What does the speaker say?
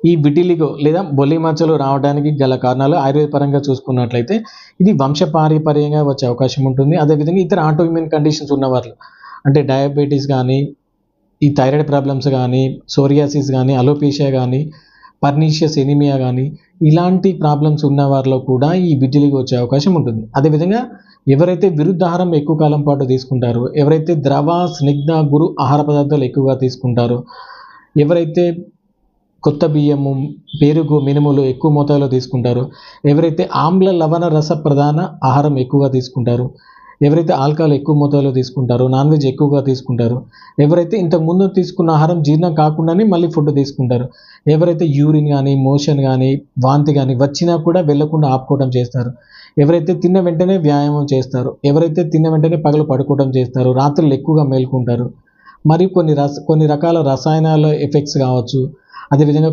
ఈ విటిలిగో లేదా బొలి మచ్చలు రావడానికి గల కారణాలు ఆయుర్వేద పరంగా చూసుకున్నట్లయితే ఇది వంశపారంపర్యంగా వచ్చే అవకాశం ఉంటుంది. అదేవిధంగా ఇతర ఆటోఇమ్యూన్ కండిషన్స్ ఉన్నవాళ్ళు అంటే డయాబెటీస్ కానీ ఈ థైరాయిడ్ ప్రాబ్లమ్స్ కానీ సోరియాసిస్ కానీ అలోపేషియా కానీ పర్నీషియస్ ఎనిమియా కానీ ఇలాంటి ప్రాబ్లమ్స్ ఉన్న వారిలో కూడా ఈ విటిలిగో వచ్చే అవకాశం ఉంటుంది. అదేవిధంగా ఎవరైతే విరుద్ధాహారం ఎక్కువ కాలం పాటు తీసుకుంటారో ఎవరైతే ద్రవ స్నిగ్ధ గురు ఆహార పదార్థాలు ఎక్కువగా తీసుకుంటారో ఎవరైతే కొత్త బియ్యము పెరుగు మినుములు ఎక్కువ మోతాదులో తీసుకుంటారో. ఎవరైతే ఆమ్ల లవణ రస ప్రధాన ఆహారం ఎక్కువగా తీసుకుంటారు ఎవరైతే ఆల్కహాల్ ఎక్కువ మోతాదులో తీసుకుంటారో నాన్ వెజ్ ఎక్కువగా తీసుకుంటారో ఎవరైతే ఇంతకు ముందు తీసుకున్న ఆహారం జీర్ణం కాకుండానే మళ్ళీ ఫుడ్ తీసుకుంటారు ఎవరైతే యూరిన్ కానీ మోషన్ కానీ వాంతి కానీ వచ్చినా కూడా వెళ్ళకుండా ఆపుకోవడం చేస్తారు. ఎవరైతే తిన్న వెంటనే వ్యాయామం చేస్తారు ఎవరైతే తిన్న వెంటనే పగలు పడుకోవడం చేస్తారు రాత్రులు ఎక్కువగా మేల్కుంటారు. మరియు కొన్ని రస కొన్ని రకాల రసాయనాల ఎఫెక్ట్స్ కావచ్చు అదేవిధంగా